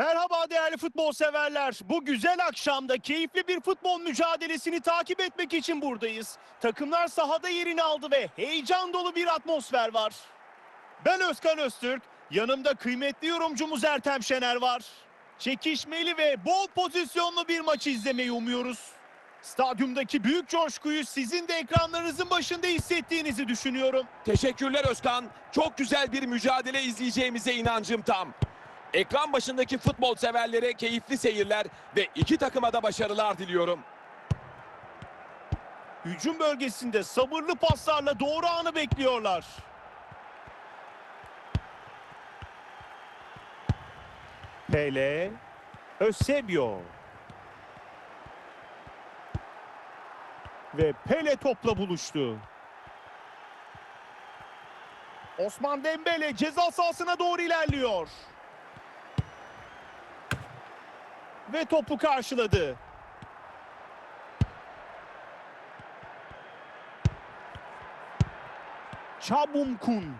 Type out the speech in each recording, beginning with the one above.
Merhaba değerli futbol severler. Bu güzel akşamda keyifli bir futbol mücadelesini takip etmek için buradayız. Takımlar sahada yerini aldı ve heyecan dolu bir atmosfer var. Ben Özkan Öztürk, yanımda kıymetli yorumcumuz Ertem Şener var. Çekişmeli ve bol pozisyonlu bir maçı izlemeyi umuyoruz. Stadyumdaki büyük coşkuyu sizin de ekranlarınızın başında hissettiğinizi düşünüyorum. Teşekkürler Özkan. Çok güzel bir mücadele izleyeceğimize inancım tam. Ekran başındaki futbol severlere keyifli seyirler ve iki takıma da başarılar diliyorum. Hücum bölgesinde sabırlı paslarla doğru anı bekliyorlar. Pele, Eusebio. Ve Pele topla buluştu. Osman Dembele ceza sahasına doğru ilerliyor. Ve topu karşıladı. Çabumkun.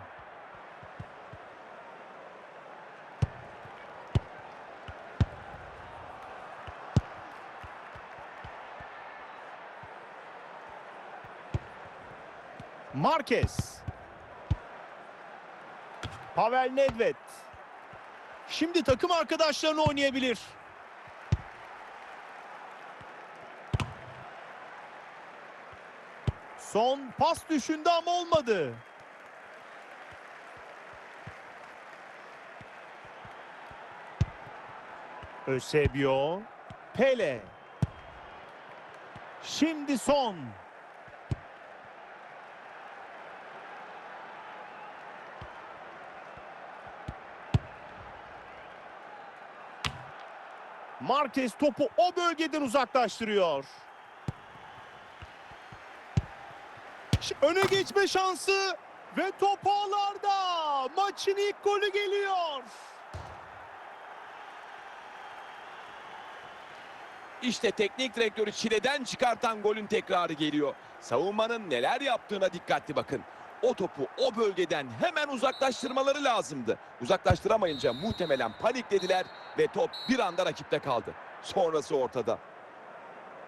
Marquez. Pavel Nedved. Şimdi takım arkadaşlarını oynayabilir. Son pas düşündü ama olmadı. Eusebio, Pele. Şimdi son. Marquez topu o bölgeden uzaklaştırıyor. Öne geçme şansı ve top ağlarda. Maçın ilk golü geliyor. İşte teknik direktörü çileden çıkartan golün tekrarı geliyor. Savunmanın neler yaptığına dikkatli bakın. O topu o bölgeden hemen uzaklaştırmaları lazımdı. Uzaklaştıramayınca muhtemelen paniklediler ve top bir anda rakipte kaldı. Sonrası ortada.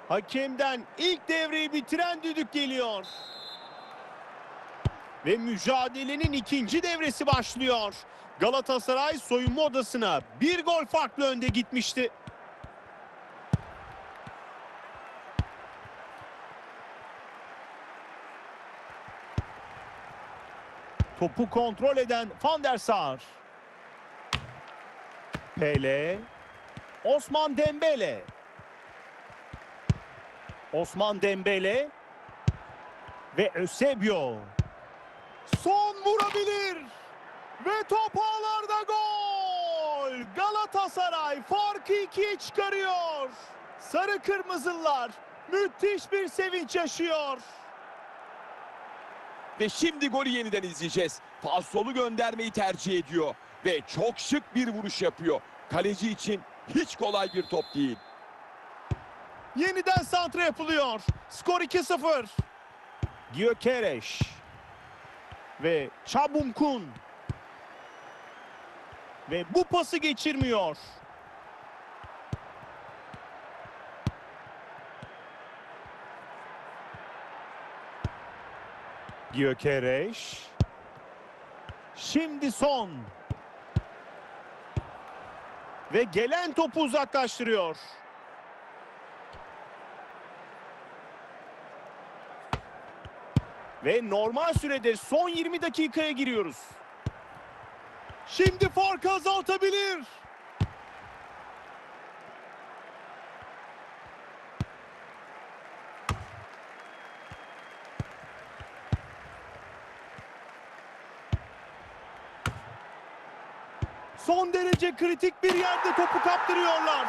Hakemden ilk devreyi bitiren düdük geliyor. Ve mücadelenin ikinci devresi başlıyor. Galatasaray soyunma odasına bir gol farklı önde gitmişti. Topu kontrol eden Van der Sar. Pele. Osman Dembele. Osman Dembele ve Eusebio. Son vurabilir ve top ağlarda gol. Galatasaray farkı ikiye çıkarıyor. Sarı Kırmızılar müthiş bir sevinç yaşıyor. Ve şimdi golü yeniden izleyeceğiz. Falsolu göndermeyi tercih ediyor. Ve çok şık bir vuruş yapıyor. Kaleci için hiç kolay bir top değil. Yeniden santra yapılıyor. Skor 2-0. Gyökeres ve Çabumkun ve bu pası geçirmiyor. Gyökeres Şimdi son. Ve gelen topu uzaklaştırıyor. Ve normal sürede son 20 dakikaya giriyoruz. Şimdi farkı azaltabilir. Son derece kritik bir yerde topu kaptırıyorlar.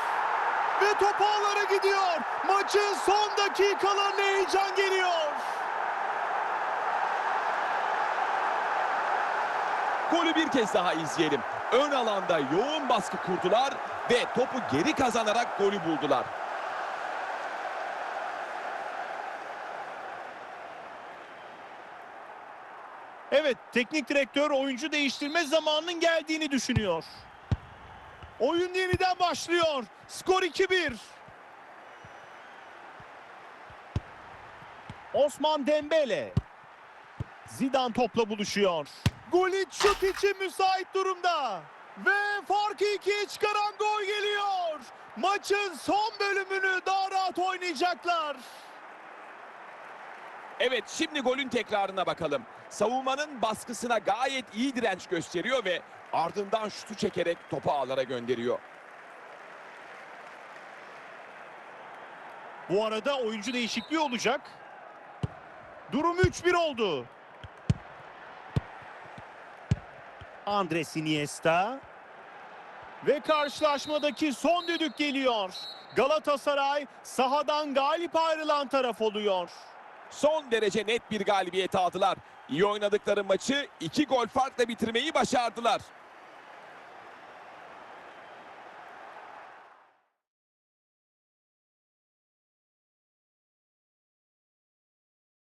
Ve top ağlara gidiyor. Maçın son dakikalarına heyecan geliyor. Golü bir kez daha izleyelim. Ön alanda yoğun baskı kurdular ve topu geri kazanarak golü buldular. Evet, teknik direktör oyuncu değiştirme zamanının geldiğini düşünüyor. Oyun yeniden başlıyor. Skor 2-1. Osman Dembele. Zidane topla buluşuyor. Gullit şut için müsait durumda. Ve farkı ikiye çıkaran gol geliyor. Maçın son bölümünü daha rahat oynayacaklar. Evet şimdi golün tekrarına bakalım. Savunmanın baskısına gayet iyi direnç gösteriyor ve ardından şutu çekerek topu ağlara gönderiyor. Bu arada oyuncu değişikliği olacak. Durum 3-1 oldu. Andres Iniesta. Ve karşılaşmadaki son düdük geliyor. Galatasaray sahadan galip ayrılan taraf oluyor. Son derece net bir galibiyet aldılar. İyi oynadıkları maçı iki gol farkla bitirmeyi başardılar.